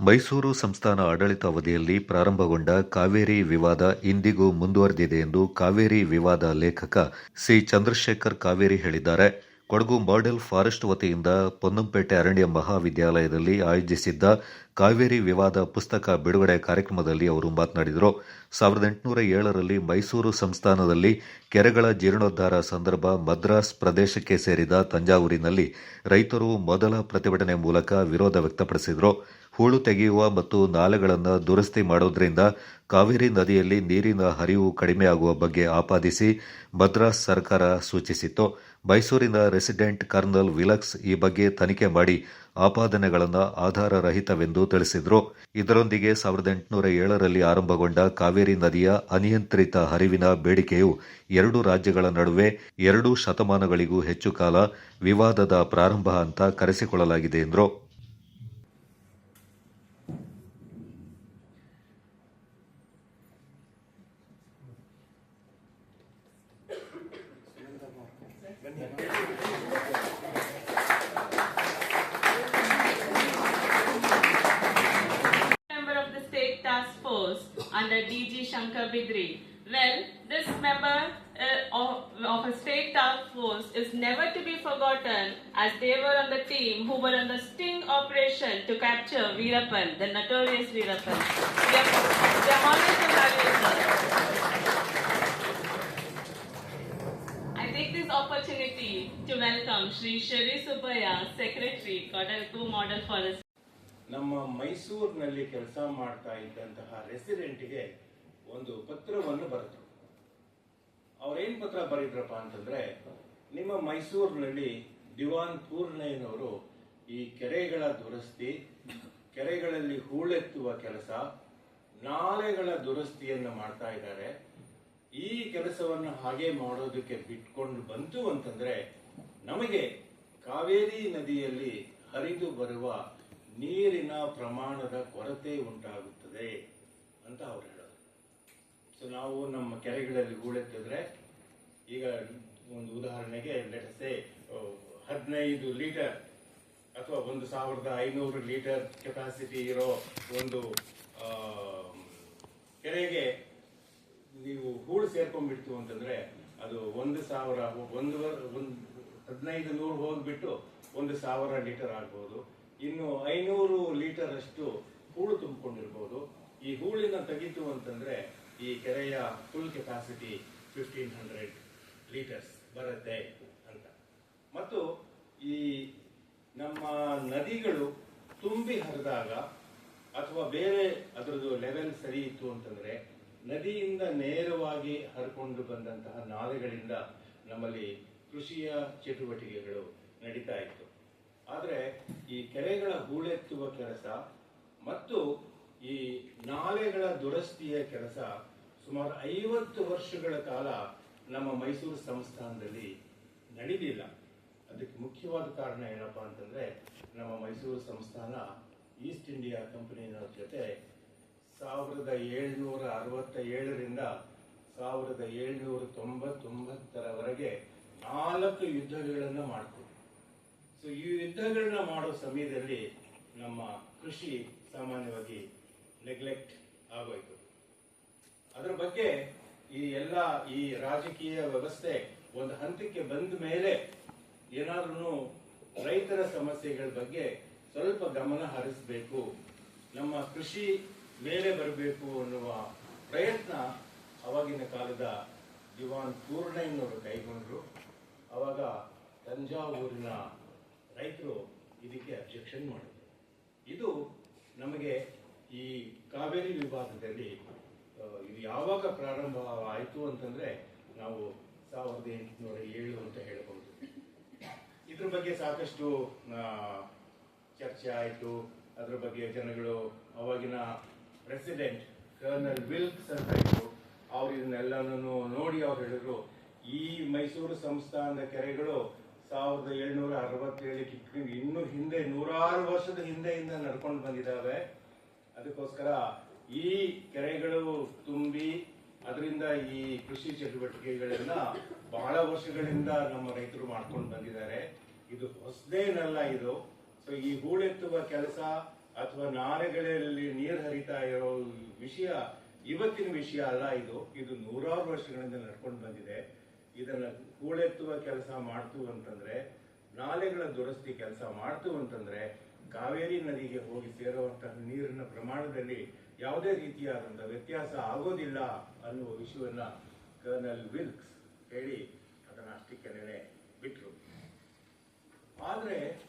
ಮೈಸೂರು ಸಂಸ್ಥಾನ ಆಡಳಿತ ಅವಧಿಯಲ್ಲಿ ಪ್ರಾರಂಭಗೊಂಡ ಕಾವೇರಿ ವಿವಾದ ಇಂದಿಗೂ ಮುಂದುವರೆದಿದೆ ಎಂದು ಕಾವೇರಿ ವಿವಾದ ಲೇಖಕ ಸಿ. ಚಂದ್ರಶೇಖರ್ ಕಾವೇರಿ ಹೇಳಿದ್ದಾರೆ. ಕೊಡಗು ಮಾಡೆಲ್ ಫಾರೆಸ್ಟ್ ವತಿಯಿಂದ ಪೊನ್ನಂಪೇಟೆ ಅರಣ್ಯ ಮಹಾವಿದ್ಯಾಲಯದಲ್ಲಿ ಆಯೋಜಿಸಿದ್ದ ಕಾವೇರಿ ವಿವಾದ ಪುಸ್ತಕ ಬಿಡುಗಡೆ ಕಾರ್ಯಕ್ರಮದಲ್ಲಿ ಅವರು ಮಾತನಾಡಿದರು. ಸಾವಿರದ ಎಂಟುನೂರ ಏಳರಲ್ಲಿ ಮೈಸೂರು ಸಂಸ್ಥಾನದಲ್ಲಿ ಕೆರೆಗಳ ಜೀರ್ಣೋದ್ಧಾರ ಸಂದರ್ಭ ಮದ್ರಾಸ್ ಪ್ರದೇಶಕ್ಕೆ ಸೇರಿದ ತಂಜಾವೂರಿನಲ್ಲಿ ರೈತರು ಮೊದಲ ಪ್ರತಿಭಟನೆ ಮೂಲಕ ವಿರೋಧ ವ್ಯಕ್ತಪಡಿಸಿದರು. ಹೂಳು ತೆಗೆಯುವ ಮತ್ತು ನಾಲೆಗಳನ್ನು ದುರಸ್ತಿ ಮಾಡೋದ್ರಿಂದ ಕಾವೇರಿ ನದಿಯಲ್ಲಿ ನೀರಿನ ಹರಿವು ಕಡಿಮೆಯಾಗುವ ಬಗ್ಗೆ ಆಪಾದಿಸಿ ಮದ್ರಾಸ್ ಸರ್ಕಾರ ಸೂಚಿಸಿತ್ತು. ಮೈಸೂರಿನ ರೆಸಿಡೆಂಟ್ ಕರ್ನಲ್ ವಿಲಕ್ಸ್ ಈ ಬಗ್ಗೆ ತನಿಖೆ ಮಾಡಿ ಆಪಾದನೆಗಳನ್ನು ಆಧಾರರಹಿತವೆಂದು ತಿಳಿಸಿದರು. ಇದರೊಂದಿಗೆ ಸಾವಿರದ ಎಂಟುನೂರ ಏಳರಲ್ಲಿ ಆರಂಭಗೊಂಡ ಕಾವೇರಿ ನದಿಯ ಅನಿಯಂತ್ರಿತ ಹರಿವಿನ ಬೇಡಿಕೆಯು ಎರಡು ರಾಜ್ಯಗಳ ನಡುವೆ ಎರಡು ಶತಮಾನಗಳಿಗೂ ಹೆಚ್ಚು ಕಾಲ ವಿವಾದದ ಪ್ರಾರಂಭ ಅಂತ ಕರೆಸಿಕೊಳ್ಳಲಾಗಿದೆ ಎಂದರು. Under DG Shankar Bidri. Well, this member uh, of, of a state task force is never to be forgotten as they were on the team who were on the sting operation to capture Veerappan, the notorious Veerappan. We are, we are. I take this opportunity to welcome Sri Shri Subaya, Secretary, Kodagu Model Forest. ನಮ್ಮ ಮೈಸೂರಿನಲ್ಲಿ ಕೆಲಸ ಮಾಡ್ತಾ ಇದ್ದಂತಹ ರೆಸಿಡೆಂಟ್ಗೆ ಒಂದು ಪತ್ರವನ್ನು ಬರೆದ್ರು. ಅವ್ರೇನ್ ಪತ್ರ ಬರೆದ್ರಪ್ಪ ಅಂತಂದ್ರೆ, ನಿಮ್ಮ ಮೈಸೂರಿನಲ್ಲಿ ದಿವಾನ್ ಪೂರ್ಣಯ್ಯನವರು ಈ ಕೆರೆಗಳ ದುರಸ್ತಿ, ಕೆರೆಗಳಲ್ಲಿ ಹೂಳೆತ್ತುವ ಕೆಲಸ, ನಾಲೆಗಳ ದುರಸ್ತಿಯನ್ನು ಮಾಡ್ತಾ ಇದ್ದಾರೆ. ಈ ಕೆಲಸವನ್ನು ಹಾಗೆ ಮಾಡೋದಕ್ಕೆ ಬಿಟ್ಕೊಂಡು ಬಂತು ಅಂತಂದ್ರೆ, ನಮಗೆ ಕಾವೇರಿ ನದಿಯಲ್ಲಿ ಹರಿದು ಬರುವ ನೀರಿನ ಪ್ರಮಾಣದ ಕೊರತೆ ಉಂಟಾಗುತ್ತದೆ ಅಂತ ಅವ್ರು ಹೇಳೋದು. ಸೊ ನಾವು ನಮ್ಮ ಕೆರೆಗಳಲ್ಲಿ ಗೂಳೆತ್ತಿದ್ರೆ ಈಗ ಒಂದು ಉದಾಹರಣೆಗೆ ಲೆಟಸೆ ಹದಿನೈದು ಲೀಟರ್ ಅಥವಾ ಒಂದು ಸಾವಿರದ ಐನೂರು ಲೀಟರ್ ಕೆಪಾಸಿಟಿ ಇರೋ ಒಂದು ಕೆರೆಗೆ ನೀವು ಹೂಳು ಸೇರ್ಕೊಂಡ್ಬಿಡ್ತು ಅಂತಂದ್ರೆ, ಅದು ಒಂದು ಸಾವಿರ ಒಂದು ಒಂದು ಹದಿನೈದು ನೂರು ಹೋಗ್ಬಿಟ್ಟು ಒಂದು ಸಾವಿರ ಲೀಟರ್ ಆಗ್ಬೋದು. ಇನ್ನು ಐನೂರು ಲೀಟರ್ ಅಷ್ಟು ಹೂಳು ತುಂಬಿಕೊಂಡಿರ್ಬೋದು. ಈ ಹೂಳಿನ ತೆಗಿತು ಅಂತಂದ್ರೆ ಈ ಕೆರೆಯ full capacity fifteen hundred litres ಬರುತ್ತೆ ಅಂತ. ಮತ್ತು ಈ ನಮ್ಮ ನದಿಗಳು ತುಂಬಿ ಹರಿದಾಗ ಅಥವಾ ಬೇರೆ ಅದರದ್ದು ಲೆವೆಲ್ ಸರಿ ಇತ್ತು ಅಂತಂದ್ರೆ ನದಿಯಿಂದ ನೇರವಾಗಿ ಹರ್ಕೊಂಡು ಬಂದಂತಹ ನಾಲೆಗಳಿಂದ ನಮ್ಮಲ್ಲಿ ಕೃಷಿಯ ಚಟುವಟಿಕೆಗಳು ನಡೀತಾ ಇತ್ತು. ಆದ್ರೆ ಈ ಕೆರೆಗಳ ಹೂಳೆತ್ತುವ ಕೆಲಸ ಮತ್ತು ಈ ನಾಲೆಗಳ ದುರಸ್ತಿಯ ಕೆಲಸ ಸುಮಾರು ಐವತ್ತು ವರ್ಷಗಳ ಕಾಲ ನಮ್ಮ ಮೈಸೂರು ಸಂಸ್ಥಾನದಲ್ಲಿ ನಡೀಲಿಲ್ಲ. ಅದಕ್ಕೆ ಮುಖ್ಯವಾದ ಕಾರಣ ಏನಪ್ಪಾ ಅಂತಂದ್ರೆ ನಮ್ಮ ಮೈಸೂರು ಸಂಸ್ಥಾನ ಈಸ್ಟ್ ಇಂಡಿಯಾ ಕಂಪನಿಯ ಜೊತೆ ಸಾವಿರದ ಏಳ್ನೂರ ಅರವತ್ತ ಏಳರಿಂದ ಸಾವಿರದ ಏಳ್ನೂರ ತೊಂಬತ್ತೊಂಬತ್ತರವರೆಗೆ ನಾಲ್ಕು ಯುದ್ಧಗಳನ್ನು ಮಾಡ್ತು ಸೊ ಈ ಯುದ್ಧಗಳನ್ನ ಮಾಡೋ ಸಮಯದಲ್ಲಿ ನಮ್ಮ ಕೃಷಿ ಸಾಮಾನ್ಯವಾಗಿ ನೆಗ್ಲೆಕ್ಟ್ ಆಗೋಯ್ತು. ಅದರ ಬಗ್ಗೆ ಈ ಎಲ್ಲ ಈ ರಾಜಕೀಯ ವ್ಯವಸ್ಥೆ ಒಂದು ಹಂತಕ್ಕೆ ಬಂದ ಮೇಲೆ ಏನಾದ್ರೂ ರೈತರ ಸಮಸ್ಯೆಗಳ ಬಗ್ಗೆ ಸ್ವಲ್ಪ ಗಮನ ಹರಿಸಬೇಕು, ನಮ್ಮ ಕೃಷಿ ಮೇಲೆ ಬರಬೇಕು ಅನ್ನುವ ಪ್ರಯತ್ನ ಅವಾಗಿನ ಕಾಲದ ದಿವಾನ್ ಪೂರ್ಣಯ್ಯನವರು ಕೈಗೊಂಡ್ರು. ಅವಾಗ ತಂಜಾವೂರಿನ ರೈತರು ಇದಕ್ಕೆ ಅಬ್ಜೆಕ್ಷನ್ ಮಾಡಿದ್ರು ಇದು ನಮಗೆ ಈ ಕಾವೇರಿ ವಿವಾದದಲ್ಲಿ ಇದು ಯಾವಾಗ ಪ್ರಾರಂಭ ಆಯಿತು ಅಂತಂದರೆ ನಾವು ಸಾವಿರದ ಎಂಟುನೂರ ಏಳು ಅಂತ ಹೇಳಬಹುದು. ಇದ್ರ ಬಗ್ಗೆ ಸಾಕಷ್ಟು ಚರ್ಚೆ ಆಯಿತು. ಅದ್ರ ಬಗ್ಗೆ ಜನಗಳು ಅವಾಗಿನ ಪ್ರೆಸಿಡೆಂಟ್ ಕರ್ನಲ್ ವಿಲ್ಕ್ಸ್ ಅಂತ ಇದ್ರು, ಅವ್ರು ಇದನ್ನೆಲ್ಲನೂ ನೋಡಿ ಅವ್ರು ಹೇಳಿದ್ರು, ಈ ಮೈಸೂರು ಸಂಸ್ಥಾನದ ಕೆರೆಗಳು ಸಾವಿರದ ಏಳ್ನೂರ ಅರವತ್ತೇಳಕ್ಕೆ ಇನ್ನೂ ಹಿಂದೆ, ನೂರಾರು ವರ್ಷದ ಹಿಂದೆಯಿಂದ ನಡ್ಕೊಂಡು ಬಂದಿದ್ದಾವೆ. ಅದಕ್ಕೋಸ್ಕರ ಈ ಕೆರೆಗಳು ತುಂಬಿ, ಅದರಿಂದ ಈ ಕೃಷಿ ಚಟುವಟಿಕೆಗಳನ್ನ ಬಹಳ ವರ್ಷಗಳಿಂದ ನಮ್ಮ ರೈತರು ಮಾಡ್ಕೊಂಡು ಬಂದಿದ್ದಾರೆ. ಇದು ಹೊಸದೇನಲ್ಲ ಇದು. ಸೊ ಈ ಹೂಳೆತ್ತುವ ಕೆಲಸ ಅಥವಾ ನಾಲೆಗಳಲ್ಲಿ ನೀರು ಹರಿತಾ ಇರೋ ವಿಷಯ ಇವತ್ತಿನ ವಿಷಯ ಅಲ್ಲ ಇದು. ಇದು ನೂರಾರು ವರ್ಷಗಳಿಂದ ನಡ್ಕೊಂಡು ಬಂದಿದೆ. ಇದನ್ನ ಕೂಳೆತ್ತುವ ಕೆಲಸ ಮಾಡ್ತು ಅಂತಂದ್ರೆ, ನಾಲೆಗಳ ದುರಸ್ತಿ ಕೆಲಸ ಮಾಡ್ತು ಅಂತಂದ್ರೆ, ಕಾವೇರಿ ನದಿಗೆ ಹೋಗಿ ಸೇರುವಂತಹ ನೀರಿನ ಪ್ರಮಾಣದಲ್ಲಿ ಯಾವುದೇ ರೀತಿಯಾದಂತಹ ವ್ಯತ್ಯಾಸ ಆಗೋದಿಲ್ಲ ಅನ್ನುವ ವಿಷಯವನ್ನ ಕರ್ನಲ್ ವಿಲ್ಕ್ಸ್ ಹೇಳಿ ಅದನ್ನ ಅಷ್ಟಕ್ಕೆ ಬಿಟ್ರು. ಆದರೆ,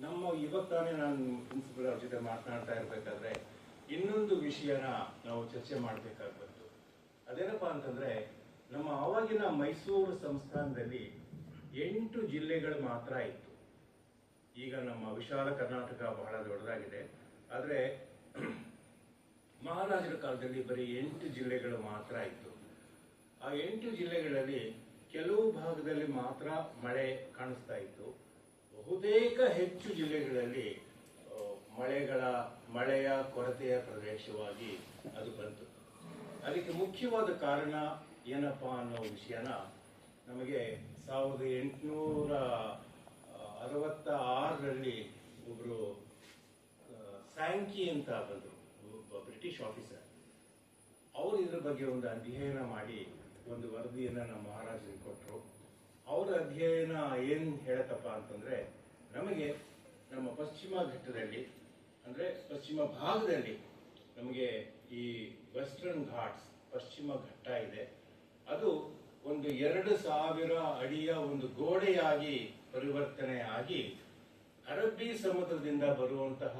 ನಮ್ಮ ಇವತ್ತಾನೆ ತಾನೇ ನಾನು ಪ್ರಿನ್ಸಿಪಲ್ ಅವ್ರ ಜೊತೆ ಮಾತನಾಡ್ತಾ ಇರ್ಬೇಕಾದ್ರೆ, ಇನ್ನೊಂದು ವಿಷಯನ ನಾವು ಚರ್ಚೆ ಮಾಡಬೇಕಾಗಿ ಬಂತು ಅದೇನಪ್ಪಾ ಅಂತಂದ್ರೆ ನಮ್ಮ ಆವಾಗಿನ ಮೈಸೂರು ಸಂಸ್ಥಾನದಲ್ಲಿ ಎಂಟು ಜಿಲ್ಲೆಗಳು ಮಾತ್ರ ಇತ್ತು. ಈಗ ನಮ್ಮ ವಿಶಾಲ ಕರ್ನಾಟಕ ಬಹಳ ದೊಡ್ಡದಾಗಿದೆ. ಆದರೆ ಮಹಾರಾಜರ ಕಾಲದಲ್ಲಿ ಬರೀ ಎಂಟು ಜಿಲ್ಲೆಗಳು ಮಾತ್ರ ಇತ್ತು. ಆ ಎಂಟು ಜಿಲ್ಲೆಗಳಲ್ಲಿ ಕೆಲವು ಭಾಗದಲ್ಲಿ ಮಾತ್ರ ಮಳೆ ಕಾಣಿಸ್ತಾ ಇತ್ತು. ಬಹುತೇಕ ಹೆಚ್ಚು ಜಿಲ್ಲೆಗಳಲ್ಲಿ ಮಳೆಗಳ, ಮಳೆಯ ಕೊರತೆಯ ಪ್ರದೇಶವಾಗಿ ಅದು ಬಂತು. ಅದಕ್ಕೆ ಮುಖ್ಯವಾದ ಕಾರಣ ಏನಪ್ಪಾ ಅನ್ನೋ ವಿಷಯನ ನಮಗೆ ಸಾವಿರದ ಎಂಟುನೂರ ಅರವತ್ತ ಆರರಲ್ಲಿ ಒಬ್ರು ಸ್ಯಾಂಕಿ ಅಂತ ಬಂದರು, ಒಬ್ಬ ಬ್ರಿಟಿಷ್ ಆಫೀಸರ್. ಅವರು ಇದ್ರ ಬಗ್ಗೆ ಒಂದು ಅಧ್ಯಯನ ಮಾಡಿ, ಒಂದು ವರದಿಯನ್ನು ನಮ್ಮ ಮಹಾರಾಜರಿಗೆ ಕೊಟ್ಟರು ಅವರ ಅಧ್ಯಯನ ಏನು ಹೇಳತ್ತಪ್ಪ ಅಂತಂದರೆ, ನಮಗೆ ನಮ್ಮ ಪಶ್ಚಿಮ ಘಟ್ಟದಲ್ಲಿ, ಅಂದರೆ ಪಶ್ಚಿಮ ಭಾಗದಲ್ಲಿ ನಮಗೆ ಈ ವೆಸ್ಟರ್ನ್ ಘಾಟ್ಸ್ ಪಶ್ಚಿಮ ಘಟ್ಟ ಇದೆ. ಅದು ಒಂದು ಎರಡು ಸಾವಿರ ಅಡಿಯ ಒಂದು ಗೋಡೆಯಾಗಿ ಪರಿವರ್ತನೆ ಆಗಿ ಅರಬ್ಬಿ ಸಮುದ್ರದಿಂದ ಬರುವಂತಹ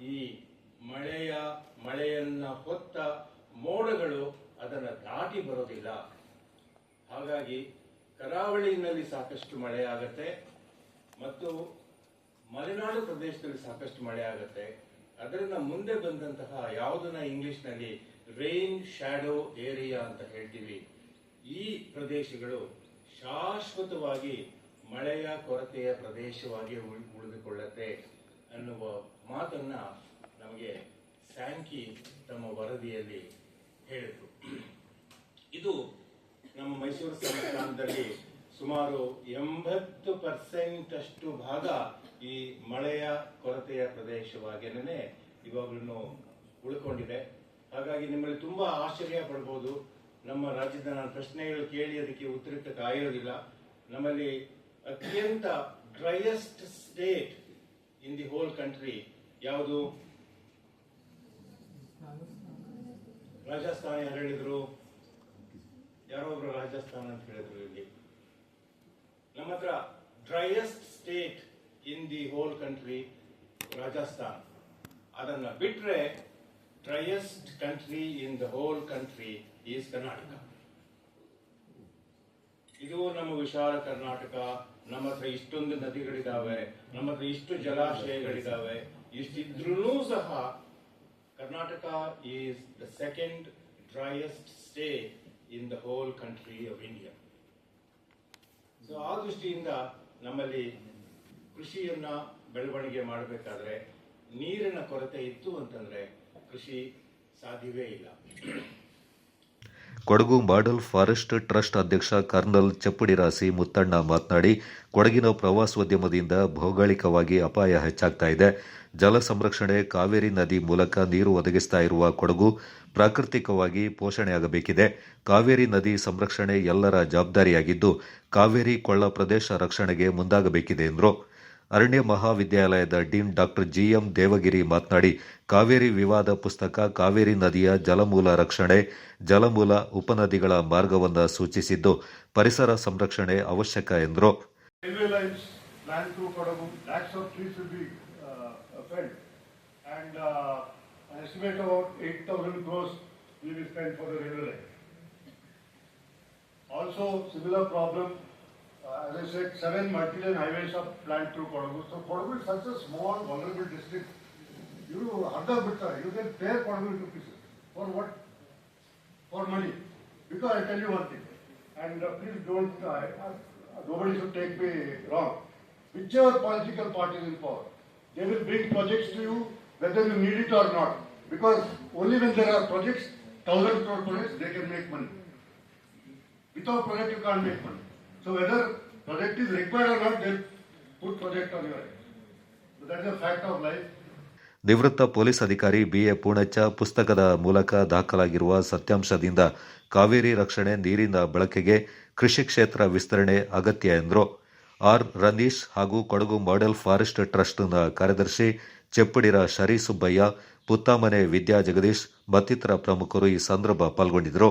ಈ ಮಳೆಯ, ಮಳೆಯನ್ನ ಹೊತ್ತ ಮೋಡಗಳು ಅದನ್ನು ದಾಟಿ ಬರೋದಿಲ್ಲ. ಹಾಗಾಗಿ ಕರಾವಳಿಯಲ್ಲಿ ಸಾಕಷ್ಟು ಮಳೆ ಆಗತ್ತೆ ಮತ್ತು ಮಲೆನಾಡು ಪ್ರದೇಶದಲ್ಲಿ ಸಾಕಷ್ಟು ಮಳೆ ಆಗತ್ತೆ. ಅದರಿಂದ ಮುಂದೆ ಬಂದಂತಹ ಯಾವುದನ್ನ ಇಂಗ್ಲಿಷ್ನಲ್ಲಿ ರೈನ್ ಶ್ಯಾಡೋ ಏರಿಯಾ ಅಂತ ಹೇಳ್ತೀವಿ. ಪ್ರದೇಶಗಳು ಶಾಶ್ವತವಾಗಿ ಮಳೆಯ ಕೊರತೆಯ ಪ್ರದೇಶವಾಗಿ ಉಳ್- ಉಳಿದುಕೊಳ್ಳುತ್ತೆ ಅನ್ನುವ ಮಾತನ್ನ ನಮಗೆ ಸ್ಯಾಂಕಿ ತಮ್ಮ ವರದಿಯಲ್ಲಿ ಹೇಳಿದ್ರು. ಇದು ನಮ್ಮ ಮೈಸೂರು ಸಂಸ್ಥಾನದಲ್ಲಿ ಸುಮಾರು ಎಂಬತ್ತು ಪರ್ಸೆಂಟ್ ಅಷ್ಟು ಭಾಗ ಈ ಮಳೆಯ ಕೊರತೆಯ ಪ್ರದೇಶವಾಗಿನೇ ಇವಾಗ್ಲೂ ಉಳ್ಕೊಂಡಿದೆ. ಹಾಗಾಗಿ ನಿಮ್ಮಲ್ಲಿ ತುಂಬಾ ಆಶ್ಚರ್ಯ ಪಡ್ಬೋದು. ನಮ್ಮ ರಾಜ್ಯದ ನಾನು ಪ್ರಶ್ನೆಗಳು ಕೇಳಿ ಅದಕ್ಕೆ ಉತ್ತರಕ್ಕೆ ಕಾಯೋದಿಲ್ಲ. ನಮ್ಮಲ್ಲಿ ಅತ್ಯಂತ driest state in the whole country ಯಾವುದು? ರಾಜಸ್ಥಾನ ಯಾರು ಹೇಳಿದ್ರು? ಯಾರೋ ಒಬ್ರು ರಾಜಸ್ಥಾನ ಅಂತ ಹೇಳಿದ್ರು ಇಲ್ಲಿ. ನಮ್ಮ ಹತ್ರ driest state in the whole country Rajasthan. ಅದನ್ನ ಬಿಟ್ರೆ driest country in the whole country is Karnataka. ಇದು ನಮ್ಮ ವಿಶಾಲ ಕರ್ನಾಟಕ. ನಮ್ಮ ಹತ್ರ ಇಷ್ಟೊಂದು ನದಿಗಳಿದಾವೆ, ನಮ್ಮ ಹತ್ರ ಇಷ್ಟು ಜಲಾಶಯಗಳಿದಾವೆ. ಇಷ್ಟಿದ್ರೂ ಸಹ Karnataka is the second driest state in the whole country of India. So ಆ ದೃಷ್ಟಿಯಿಂದ ನಮ್ಮಲ್ಲಿ ಕೃಷಿಯನ್ನ ಬೆಳವಣಿಗೆ ಮಾಡಬೇಕಾದ್ರೆ ನೀರಿನ ಕೊರತೆ ಇತ್ತು ಅಂತಂದ್ರೆ ಕೃಷಿ ಸಾಧ್ಯವೇ ಇಲ್ಲ. ಕೊಡಗು ಮಾಡಲ್ ಫಾರೆಸ್ಟ್ ಟ್ರಸ್ಟ್ ಅಧ್ಯಕ್ಷ ಕರ್ನಲ್ ಚಪ್ಪಡಿರಾಸಿ ಮುತ್ತಣ್ಣ ಮಾತನಾಡಿ, ಕೊಡಗಿನ ಪ್ರವಾಸೋದ್ಯಮದಿಂದ ಭೌಗೋಳಿಕವಾಗಿ ಅಪಾಯ ಹೆಚ್ಚಾಗ್ತಾ ಇದೆ. ಜಲ ಸಂರಕ್ಷಣೆ ಕಾವೇರಿ ನದಿ ಮೂಲಕ ನೀರು ಒದಗಿಸ್ತಾ ಇರುವ ಕೊಡಗು ಪ್ರಾಕೃತಿಕವಾಗಿ ಪೋಷಣೆಯಾಗಬೇಕಿದೆ. ಕಾವೇರಿ ನದಿ ಸಂರಕ್ಷಣೆ ಎಲ್ಲರ ಜವಾಬ್ದಾರಿಯಾಗಿದ್ದು, ಕಾವೇರಿ ಕೊಳ್ಳ ಪ್ರದೇಶ ರಕ್ಷಣೆಗೆ ಮುಂದಾಗಬೇಕಿದೆ ಎಂದರು. ಅರಣ್ಯ ಮಹಾವಿದ್ಯಾಲಯದ ಡೀನ್ ಡಾಕ್ಟರ್ ಜಿಎಂ ದೇವಗಿರಿ ಮಾತನಾಡಿ, ಕಾವೇರಿ ವಿವಾದ ಪುಸ್ತಕ, ಕಾವೇರಿ ನದಿಯ ಜಲಮೂಲ ರಕ್ಷಣೆ, ಜಲಮೂಲ ಉಪನದಿಗಳ ಮಾರ್ಗವನ್ನು ಸೂಚಿಸಿದ್ದು, ಪರಿಸರ ಸಂರಕ್ಷಣೆ ಅವಶ್ಯಕ ಎಂದರು. As I said, seven multi-lane highways are planned through Kodagu. So Kodagu is such a small vulnerable district. You, Harda Bitta, you can tear Kodagu into pieces. For what? For money. Because I tell you one thing, and uh, please don't, uh, uh, nobody should take me wrong. Whichever political party is in power, they will bring projects to you whether you need it or not. Because only when there are projects, thousand crore projects, they can make money. Without project, you can't make money. So whether project is required or not, they'll put project on your head. So that's a fact of life. ನಿವೃತ್ತ police ಅಧಿಕಾರಿ B A Poonacha ಪುಸ್ತಕದ ಮೂಲಕ ದಾಖಲಾಗಿರುವ ಸತ್ಯಾಂಶದಿಂದ ಕಾವೇರಿ ರಕ್ಷಣೆ ನೀರಿನ ಬಳಕೆಗೆ ಕೃಷಿ ಕ್ಷೇತ್ರ ವಿಸ್ತರಣೆ ಅಗತ್ಯ ಎಂದರು ಆರ್ ರನೀಶ್ ಹಾಗೂ ಕೊಡಗು ಮಾಡೆಲ್ ಫಾರೆಸ್ಟ್ ಟ್ರಸ್ಟ್ನ ಕಾರ್ಯದರ್ಶಿ ಚೆಪ್ಪಡಿರ ಶರೀಸುಬ್ಬಯ್ಯ ಪುತ್ತಾಮನೆ ವಿದ್ಯಾ ಜಗದೀಶ್ ಮತ್ತಿತರ ಪ್ರಮುಖರು ಈ ಸಂದರ್ಭ ಪಾಲ್ಗೊಂಡಿದ್ದರು